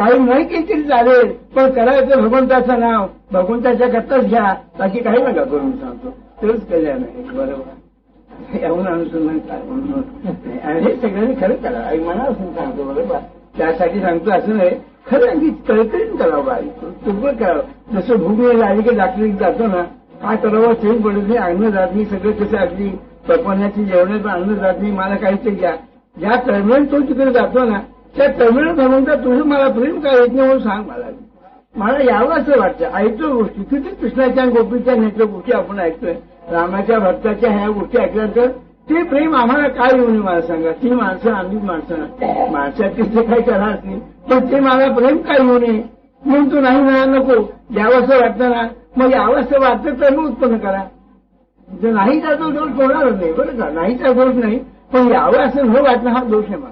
काही नाही केली तरी चालेल पण करायचं भगवंताचं नाव भगवंताच्या करताच घ्या बाकी काही नका करून सांगतो. तेच कल्याण आहे बरोबर. याहून अनुसंधान काय म्हणून? आणि हे सगळ्यांनी खरं करा आई मनापासून सांगतो बरोबर. त्यासाठी सांगतो असं नाही खरं की कळकळीन करावं बाई तुझं करावं जसं भूमीला आली की डॉक्टरीत जातो ना काय करावं चेंज पडत नाही अन्न जात नाही सगळं कसं अगदी पकवण्याची जेवणाचं अन्न जात नाही मला काहीतरी घ्या ज्या टर्मिनल तो तिकडे जातो ना त्या तमिळ भगवंता तुझं मला प्रेम काय येत नाही म्हणून सांग मला. मला यावं असं वाटतं. ऐकतो गोष्टी. किती कृष्णाच्या गोपीच्या नेत्र गोष्टी आपण ऐकतोय. रामाच्या भक्ताच्या ह्या गोष्टी ऐकल्यानंतर ते प्रेम आम्हाला काय येऊन मला सांगा. ती माणसं आम्ही माणसं माणसाची ते काही करणार नाही. पण ते मला प्रेम काय येऊ नये? म्हणून तू नाही म्हणायला नको. यावं असं वाटतं ना. मग यावं असं वाटतं तर मग उत्पन्न करा. जर नाही त्याचा दोष होणारच नाही बरं का? नाही दोष नाही. पण यावं असं न वाटणं हा दोष आहे मला.